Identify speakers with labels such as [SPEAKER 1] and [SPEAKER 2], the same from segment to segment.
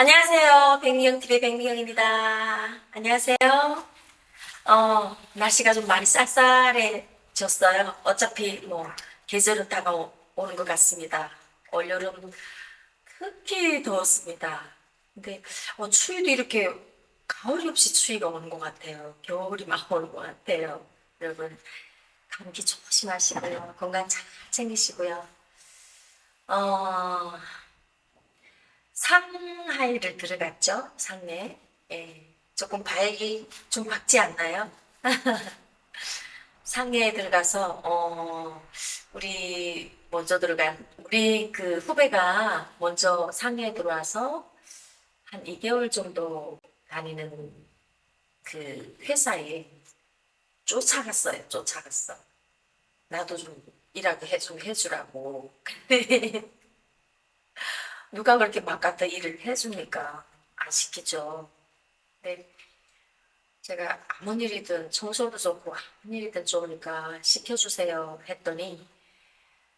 [SPEAKER 1] 안녕하세요. 백미영 TV의 백미영입니다. 안녕하세요. 어, 날씨가 좀 많이 쌀쌀해졌어요. 어차피 뭐 계절은 다가오는 것 같습니다. 올여름 특히 더웠습니다. 근데 어, 추위도 이렇게 가을이 없이 추위가 오는 것 같아요. 겨울이 막 오는 것 같아요. 여러분 감기 조심하시고요. 건강 잘 챙기시고요. 어, 상 하이를 들어갔죠. 상해. 예, 조금 발이 좀 박지 않나요? 상해에 들어가서 어, 우리 먼저 들어간 우리 그 후배가 먼저 상해에 들어와서 한 2개월 정도 다니는 그 회사에 쫓아갔어요. 쫓아갔어. 나도 좀 일하게 해, 좀 해주라고. 누가 그렇게 막 갖다 일을 해줍니까? 안 시키죠. 근데 제가 아무 일이든 청소도 좋고 아무 일이든 좋으니까 시켜주세요 했더니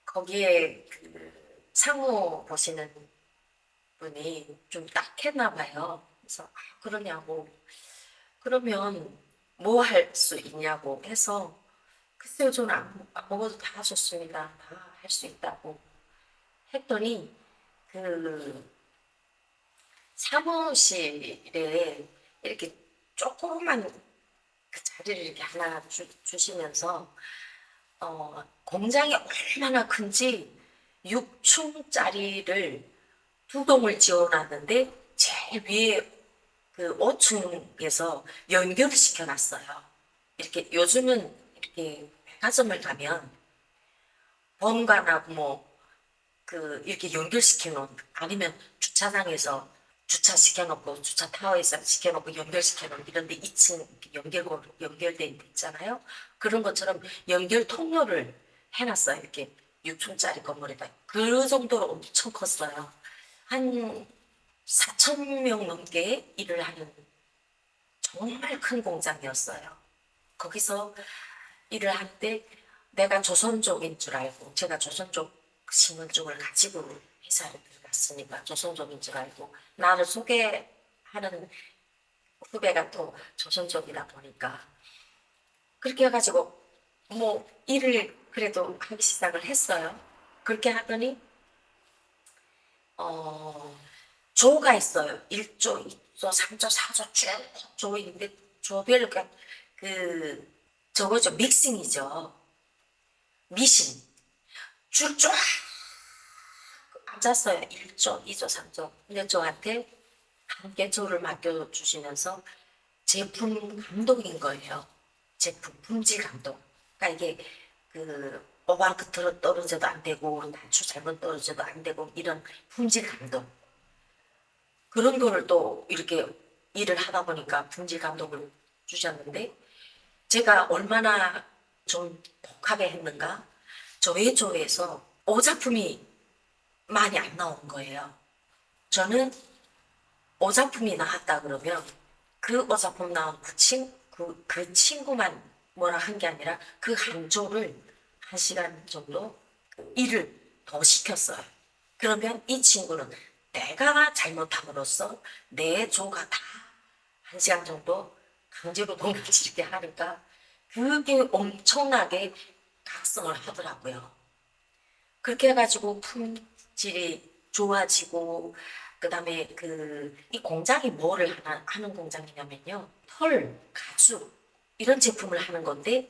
[SPEAKER 1] 거기에 그 상호 보시는 분이 좀 딱했나 봐요. 그래서 아, 그러냐고. 그러면 뭐 할 수 있냐고 해서 글쎄요 저는 안, 안 먹어도 다 좋습니다. 다 할 수 있다고 했더니 그 사무실에 이렇게 조그만 그 자리를 이렇게 하나 주, 주시면서 어, 공장이 얼마나 큰지 6층짜리를 두 동을 지어놨는데 제일 위에 그 5층에서 연결을 시켜놨어요. 이렇게 요즘은 이렇게 백화점을 가면 본관하고 뭐 그 이렇게 연결시켜 놓은 아니면 주차장에서 주차 시켜 놓고 주차 타워에서 시켜 놓고 연결시켜 놓은 이런데 2층 연결 연결돼 있잖아요. 그런 것처럼 연결 통로를 해놨어요. 이렇게 6층짜리 건물에다 그 정도로 엄청 컸어요. 한 4천 명 넘게 일을 하는 정말 큰 공장이었어요. 거기서 일을 할 때 내가 조선족인 줄 알고 제가 조선족 신분증을 가지고 회사를 들어갔으니까 조선족인 줄 알고 나를 소개하는 후배가 또 조선족이다 보니까 그렇게 해가지고 뭐 일을 그래도 하기 시작을 했어요. 그렇게 하더니 어 조가 있어요. 1조, 2조, 3조, 4조 쭉 조인데 조별로 그러니까 그 저거죠 믹싱이죠. 미신 줄쫙 앉았어요. 1조, 2조, 3조. 근데 저한테 함께 조를 맡겨주시면서 제품 감독인 거예요. 제품 품질 감독. 그러니까 이게 그 끝으로 떨어져도 안 되고 단추 잘못 떨어져도 안 되고 이런 품질 감독. 그런 거를 또 이렇게 일을 하다 보니까 품질 감독을 주셨는데 제가 얼마나 좀 독하게 했는가 저희 조에서 오작품이 많이 안 나온 거예요. 저는 오작품이 나왔다 그러면 그 오작품 나온 그, 친, 그, 그 친구만 뭐라 한 게 아니라 그 한 조를 한 시간 정도 그 일을 더 시켰어요. 그러면 이 친구는 내가 잘못함으로써 내 조가 다 한 시간 정도 강제로 동치게 하니까 그게 엄청나게 각성을 하더라고요. 그렇게 해가지고 품질이 좋아지고 그다음에 그 이 공장이 뭐를 하나, 하는 공장이냐면요 털, 가죽 이런 제품을 하는 건데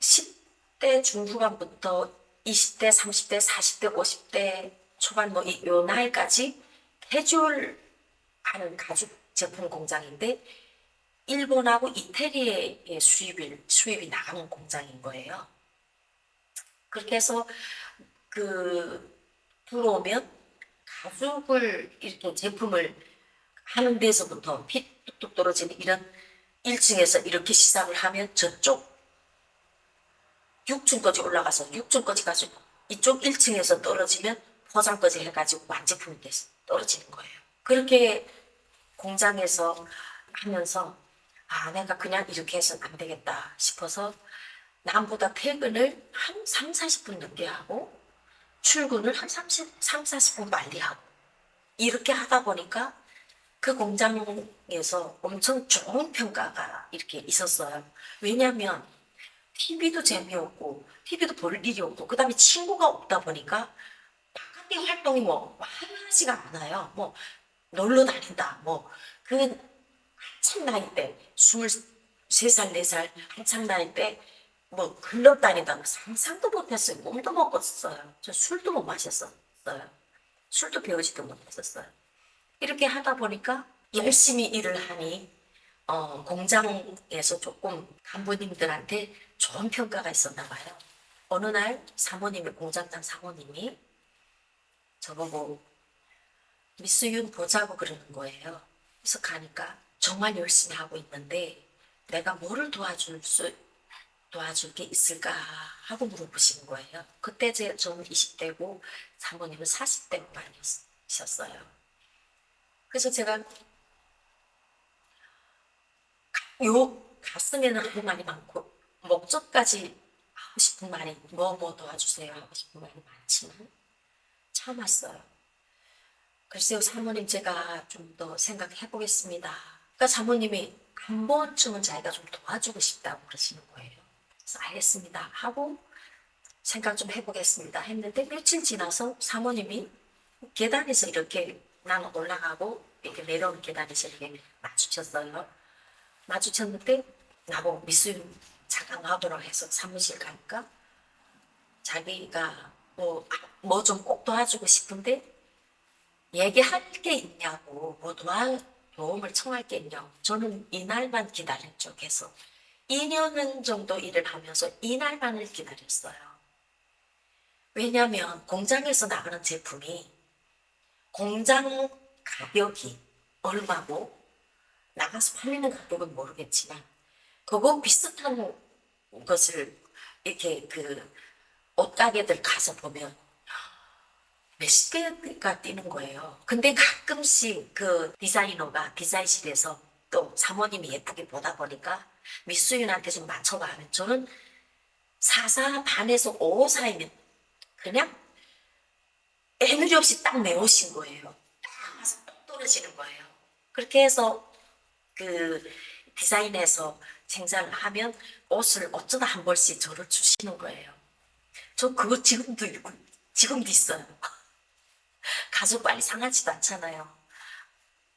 [SPEAKER 1] 10대 중후반부터 20대, 30대, 40대, 50대 초반 뭐요 나이까지 캐주얼 하는 가죽 제품 공장인데 일본하고 이태리의 수입이 수입이 나가는 공장인 거예요. 그렇게 해서 그 들어오면 가죽을 이렇게 제품을 하는 데서부터 피 뚝뚝 떨어지는 이런 1층에서 이렇게 시작을 하면 저쪽 6층까지 올라가서 6층까지 가지고 이쪽 1층에서 떨어지면 포장까지 해가지고 완제품이 돼서 떨어지는 거예요. 그렇게 공장에서 하면서 아 내가 그냥 이렇게 해서는 안 되겠다 싶어서 남보다 퇴근을 한 3, 40분 늦게 하고 출근을 한 30, 3, 40분 빨리 하고 이렇게 하다 보니까 그 공장에서 엄청 좋은 평가가 이렇게 있었어요. 왜냐하면 TV도 재미없고 TV도 볼 일이 없고 그 다음에 친구가 없다 보니까 바깥에 활동이 뭐 하지가 않아요. 뭐 놀러 다닌다. 뭐그 한참 나이 때 스물 세살네살 한참 나이 때 뭐거 상상도 못했어요. 몸도 못 껐어요. 저 술도 못 마셨어요. 술도 배우지도 못했었어요. 이렇게 하다 보니까 열심히 일을 하니 어, 공장에서 조금 간부님들한테 좋은 평가가 있었나 봐요. 어느 날 사모님이 공장장 사모님이 저보고 미스윤 보자고 그러는 거예요. 그래서 가니까 정말 열심히 하고 있는데 내가 뭐를 도와줄 수 도와줄 게 있을까 하고 물어보시는 거예요. 그때 제 저는 20대고 사모님은 40대 후반이셨어요. 그래서 제가 요 가슴에는 하고 말이 많고 목적까지 하고 싶은 말이 뭐뭐 도와주세요 하고 싶은 말이 많지만 참았어요. 글쎄요 사모님 제가 좀 더 생각해 보겠습니다. 그러니까 사모님이 한 번쯤은 자기가 좀 도와주고 싶다고 그러시는 거예요. 그래서 알겠습니다. 하고 생각 좀 해보겠습니다. 했는데 며칠 지나서 사모님이 계단에서 이렇게 나는 올라가고 이렇게 내려오는 계단에서 이렇게 마주쳤어요. 마주쳤는데 나보고 미술 잠깐 와보라고 해서 사무실 가니까 자기가 뭐뭐좀꼭 도와주고 싶은데 얘기할 게 있냐고 뭐 도와 도움을 청할 게 있냐고 저는 이날만 기다렸죠 계속 2년 정도 일을 하면서 이날만을 기다렸어요 왜냐하면 공장에서 나가는 제품이 공장 가격이 얼마고 나가서 팔리는 가격은 모르겠지만 그거 비슷한 것을 이렇게 그 옷가게들 가서 보면 몇십 개가 뛰는 거예요. 근데 가끔씩 그 디자이너가 디자인실에서 또 사모님이 예쁘게 보다 보니까 미수윤한테 좀 맞춰봐 하면 저는 4사 반에서 5 사이면 그냥 애누리 없이 딱 내오신 거예요. 딱 와서 똑 떨어지는 거예요. 그렇게 해서 그 디자인에서 생산을 하면 옷을 어쩌다 한 벌씩 저를 주시는 거예요. 저 그거 지금도 있고, 지금도 있어요. 가죽 빨리 상하지도 않잖아요.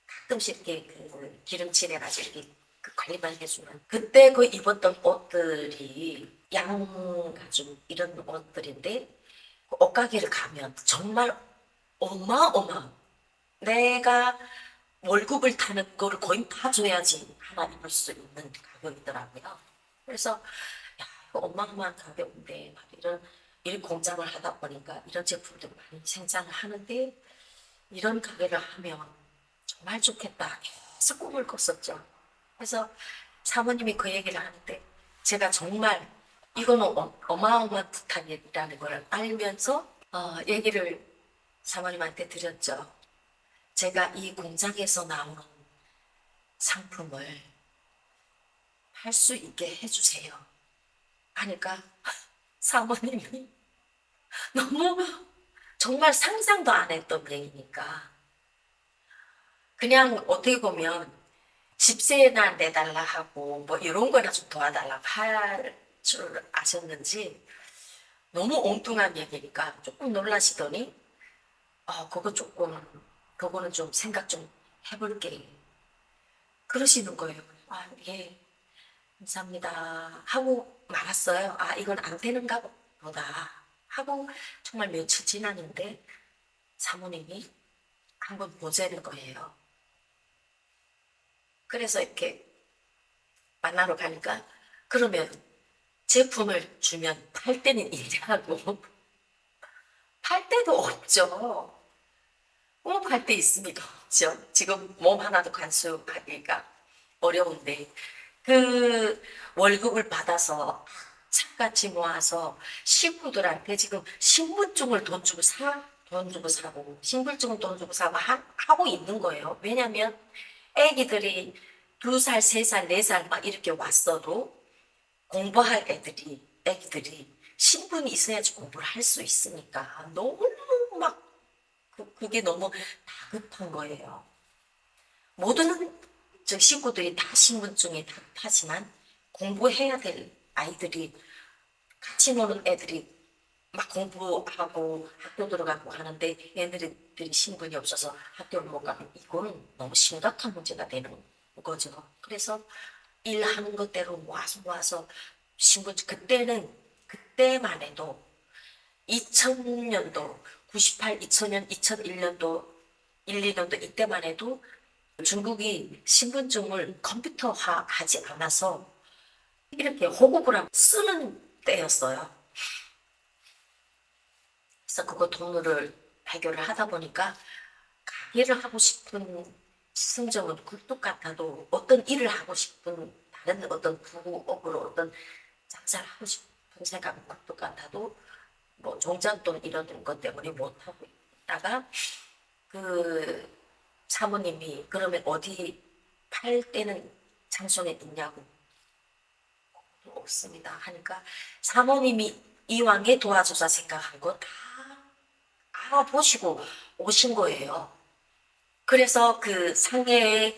[SPEAKER 1] 가끔씩 이렇게 그 기름칠 해가지고 이렇게 그 관리만 해주면. 그때 그 입었던 옷들이 양 가죽 이런 옷들인데 그 옷가게를 가면 정말 어마어마. 내가 월급을 타는 거를 거의 다 줘야지 하나 입을 수 있는 가격이더라고요. 그래서 야 어마어마한 가격인데 막 이런 이런 공장을 하다 보니까 이런 제품들 많이 생산을 하는데 이런 가게를 하면 정말 좋겠다. 계속 꿈을 꿨었죠. 그래서 사모님이 그 얘기를 하는데 제가 정말 이거는 어, 어마어마한 부탁이라는 걸 알면서 어, 얘기를 사모님한테 드렸죠. 제가 이 공장에서 나오는 상품을 할수 있게 해주세요. 하니까 사모님이 너무 정말 상상도 안 했던 얘기니까 그냥 어떻게 보면 집세나 내달라 하고 뭐 이런 거나 좀 도와달라고 할 줄 아셨는지 너무 엉뚱한 얘기니까 조금 놀라시더니 어 그거 조금 그거는 좀 생각 좀 해볼게 그러시는 거예요. 아 예. 감사합니다. 하고 말았어요. 아, 이건 안 되는가 보다. 하고 정말 며칠 지났는데 사모님이 한번 보자는 거예요. 그래서 이렇게 만나러 가니까 그러면 제품을 주면 팔 때는 이래하고 팔 때도 없죠. 뭐팔 때 있습니까? 없죠. 지금 몸 하나도 간수하기가 어려운데 그 월급을 받아서 착같이 모아서 식구들한테 지금 신분증을 돈 주고 사, 돈 주고 사고, 신분증을 돈 주고 사고 하, 하고 있는 거예요. 왜냐면 애기들이 두 살, 세 살, 네 살 막 이렇게 왔어도 공부할 애들이, 애기들이 신분이 있어야지 공부를 할 수 있으니까 너무 막 그, 그게 너무 다급한 거예요. 모든 저 식구들이 다 신분증이 다 타지만 공부해야 될 아이들이 같이 노는 애들이 막 공부하고 학교 들어가고 하는데 얘네들이 신분이 없어서 학교를 못 가면 이거는 너무 심각한 문제가 되는 거죠. 그래서 일하는 것대로 모아서 모아서 신분증 그때는 그때만 해도 2000년도 98, 2000년, 2001년도 1, 2년도 이때만 해도 중국이 신분증을 컴퓨터화 하지 않아서 이렇게 하고 쓰는 때였어요. 그래서 그거 돈을 해결을 하다 보니까 가게를 하고 싶은 승정은 굴뚝 같아도 어떤 일을 하고 싶은 다른 어떤 부업으로 어떤 장사를 하고 싶은 생각은 굴뚝 같아도 뭐 종잣돈 이런 것 때문에 못하고 있다가 그 사모님이 그러면 어디 팔 때는 장소에 있냐고. 없습니다. 하니까 사모님이 이왕에 도와줘서 생각한 거 다 알아보시고 오신 거예요. 그래서 그 상해에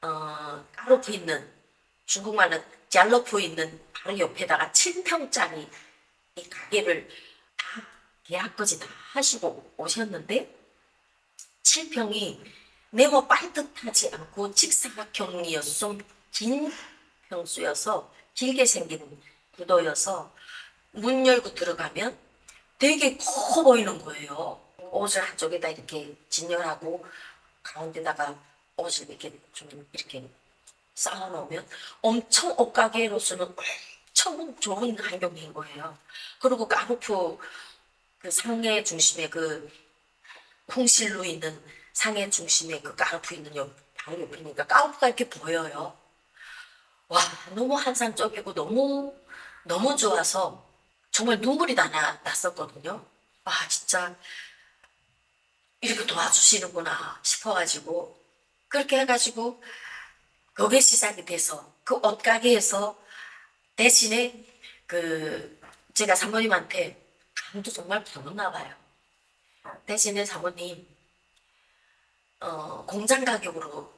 [SPEAKER 1] 어, 까르프 있는 중국말은 짤러프 있는 바로 옆에다가 7평짜리 이 가게를 다 계약까지 다 하시고 오셨는데 7평이 네모 반듯하지 않고 직사각형이어서 좀 긴 평수여서 길게 생긴 구도여서 문 열고 들어가면 되게 커 보이는 거예요. 옷을 한쪽에다 이렇게 진열하고 가운데다가 옷을 이렇게 좀 이렇게 쌓아놓으면 엄청 옷가게로서는 엄청 좋은 환경인 거예요. 그리고 까르프 그 상해 중심에 그 홍실로 있는 상해 중심에 그 까르프 있는 옆 바로 옆이니까 까르프가 이렇게 보여요. 와 너무 환상적이고 너무 너무 좋아서 정말 눈물이 다 나- 났었거든요. 아 진짜 이렇게 도와주시는구나 싶어가지고 그렇게 해가지고 그게 시작이 돼서 그 옷가게에서 대신에 그 제가 사모님한테 감도 정말 부었나 봐요. 대신에 사모님 어, 공장 가격으로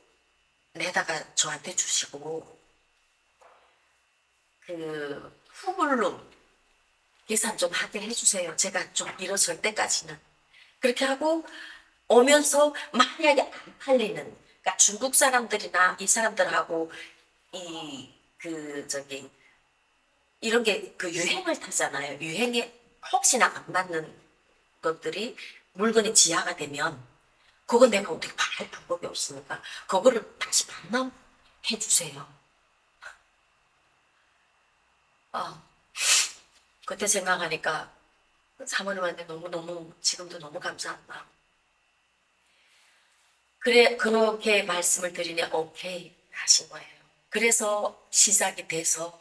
[SPEAKER 1] 내다가 저한테 주시고 그 후불로 계산 좀 하게 해주세요. 제가 좀 일어설 때까지는 그렇게 하고 오면서 만약에 안 팔리는 그러니까 중국 사람들이나 이 사람들하고 이 그 저기 이런 게 그 유행을 타잖아요. 유행에 혹시나 안 맞는 것들이 물건이 지하가 되면 그건 내가 어떻게 팔 방법이 없으니까 그거를 다시 반납해 주세요. 아 그때 생각하니까 사모님한테 너무너무 지금도 너무 감사하다. 그래 그렇게 말씀을 드리니 오케이 하신 거예요. 그래서 시작이 돼서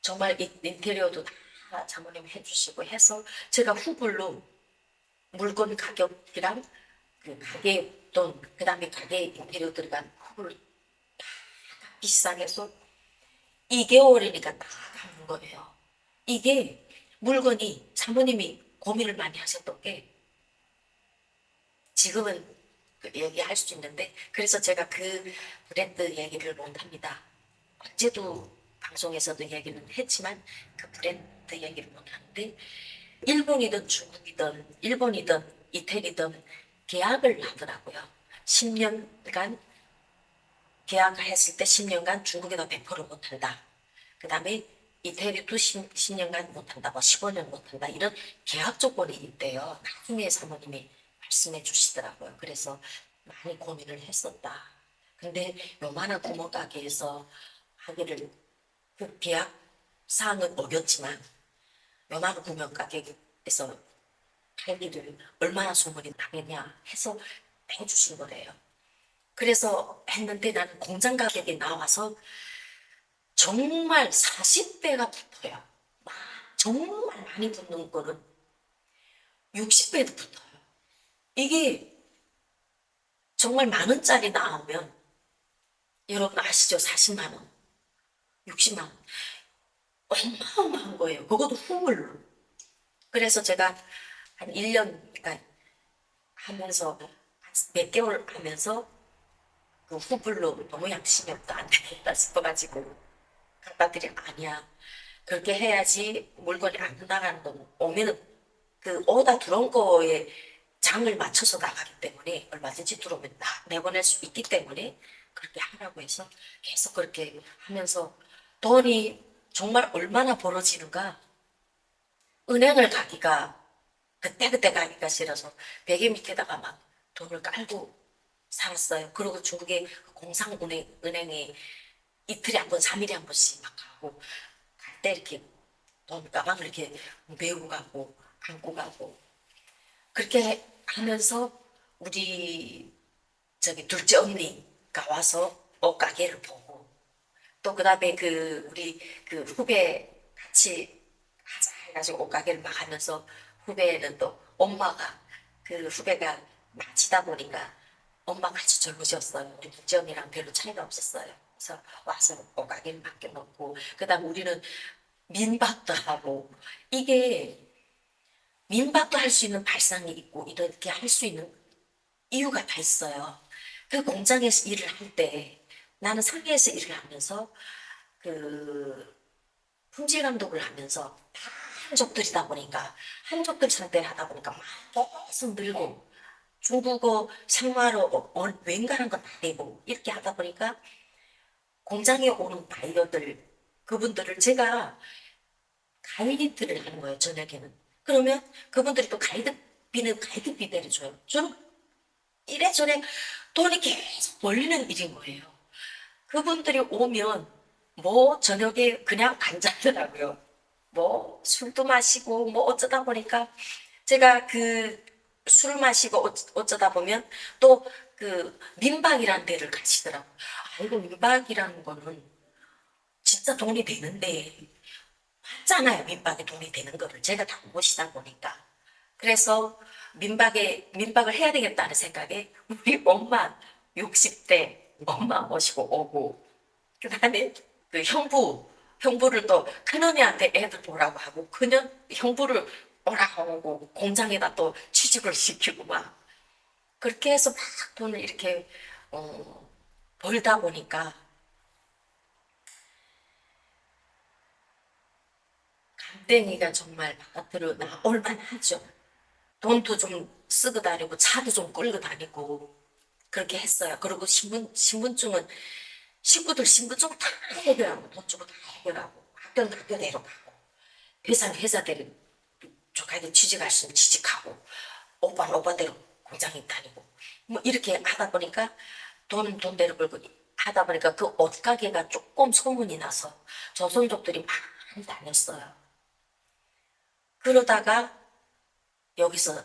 [SPEAKER 1] 정말 이 인테리어도 다 장모님 해주시고 해서 제가 후불로 물건 가격이랑 그 가게 돈 그 다음에 가게 인테리어 들어간 후불 다 비싸게 해서 2개월이니까 다 가는 거예요. 이게 물건이 사모님이 고민을 많이 하셨던 게 지금은 그 얘기할 수 있는데 그래서 제가 그 브랜드 얘기를 못합니다. 어제도 방송에서도 얘기는 했지만 그 브랜드 얘기를 못하는데 일본이든 중국이든 일본이든 이태리든 계약을 하더라고요. 10년간 계약을 했을 때 10년간 중국에다 100% 못한다. 그 다음에 이태리도 10, 10년간 못한다, 뭐 15년 못한다 이런 계약 조건이 있대요. 나중에 사모님이 말씀해 주시더라고요. 그래서 많이 고민을 했었다. 근데 요만한 구멍 가게에서 하기를 그 계약 사항은 어겼지만 요만한 구멍 가게에서 팔기를 얼마나 소문이 나겠냐 해서 해주신 거래요. 그래서 했는데 나는 공장 가격이 나와서 정말 40배가 붙어요. 막 정말 많이 붙는 거는 60배도 붙어요. 이게 정말 만 원짜리 나오면 여러분 아시죠? 40만 원, 60만 원. 어마어마한 거예요. 그것도 후물로. 그래서 제가 한 1년간 하면서 몇 개월 하면서 그 후불로 너무 양심이 없다 안 되겠다 싶어가지고 드려 아니야. 그렇게 해야지 물건이 안 나가는 거 오면은 그 오다 들어온 거에 장을 맞춰서 나가기 때문에 얼마든지 들어오면 나 내보낼 수 있기 때문에 그렇게 하라고 해서 계속 그렇게 하면서 돈이 정말 얼마나 벌어지는가. 은행을 가기가 그때그때 가기가 싫어서 베개 밑에다가 막 돈을 깔고 살았어요. 그리고 중국의 공상은행, 은행에 이틀에 한 번, 삼일에 한 번씩 막 가고, 갈 때 이렇게 돈 가방을 이렇게 메고 가고, 안고 가고. 그렇게 하면서 우리 저기 둘째 언니가 와서 옷 가게를 보고, 또 그 다음에 그 우리 그 후배 같이 하자 해가지고 옷 가게를 막 하면서 후배는 또 엄마가 그 후배가 나치다 보니까 엄마가 아주 젊으셨어요. 우리 둘째 언니랑 별로 차이가 없었어요. 그래서 와서 옷가게를 맡겨놓고 그다음 우리는 민박도 하고 이게 민박도 할 수 있는 발상이 있고 이렇게 할 수 있는 이유가 다 있어요. 그 공장에서 일을 할 때 나는 상해에서 일을 하면서 그 품질 감독을 하면서 다 한족들이다 보니까 한족들 상대를 하다 보니까 막 계속 늘고 중국어 생활어 어, 어, 웬간한 건다 되고 이렇게 하다 보니까 공장에 오는 바이어들 그분들을 제가 가이드를 하는 거예요 저녁에는. 그러면 그분들이 또 가이드비는 가이드비 내려줘요. 저는 이래저래 돈이 계속 벌리는 일인 거예요. 그분들이 오면 뭐 저녁에 그냥 앉았더라고요. 뭐 술도 마시고 뭐 어쩌다 보니까 제가 그 술 마시고 어- 어쩌다 보면 또 그 민박이라는 데를 가시더라고요 아이고 민박이라는 거는 진짜 돈이 되는데 맞잖아요. 민박에 돈이 되는 거를 제가 다 모시다 보니까. 그래서 민박에 민박을 해야 되겠다는 생각에 우리 엄마 60대 엄마 모시고 오고 그다음에 그 형부 형부를 또 큰언니한테 애들 보라고 하고 큰년 형부를 오라고 하고 공장에다 또 취직을 시키고 막 그렇게 해서 막 돈을 이렇게 어, 벌다 보니까 간땡이가 정말 바깥으로 나올 만 하죠. 돈도 좀 쓰고 다니고 차도 좀 끌고 다니고 그렇게 했어요. 그리고 신분 신분증은 식구들 신분증 다 해결하고 돈 주고 다 해결하고 학교는 학교대로 가고 회사는 회사대로 조카들 취직할 수 있으면 취직하고 오빠는 오빠대로 공장에 다니고 뭐 이렇게 하다 보니까 돈은 돈대로 벌고 하다 보니까 그 옷가게가 조금 소문이 나서 조선족들이 많이 다녔어요. 그러다가 여기서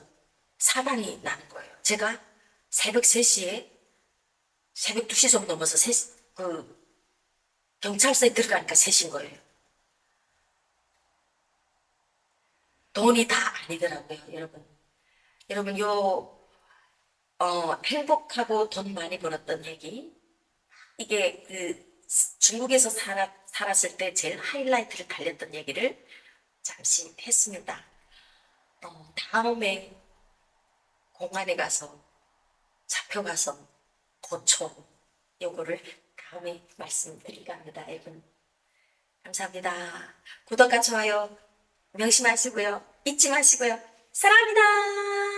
[SPEAKER 1] 사단이 나는 거예요. 제가 새벽 3시에 새벽 2시 정도 넘어서 세, 그 경찰서에 들어가니까 3시인 거예요. 돈이 다 아니더라고요, 여러분. 여러분, 요, 어, 행복하고 돈 많이 벌었던 얘기. 이게 그 중국에서 살았, 살았을 때 제일 하이라이트를 달렸던 얘기를 잠시 했습니다. 어, 다음에 공안에 가서 잡혀가서 고쳐 요거를 다음에 말씀드리려 합니다. 여러분 감사합니다. 구독과 좋아요 명심하시고요. 잊지 마시고요. 사랑합니다.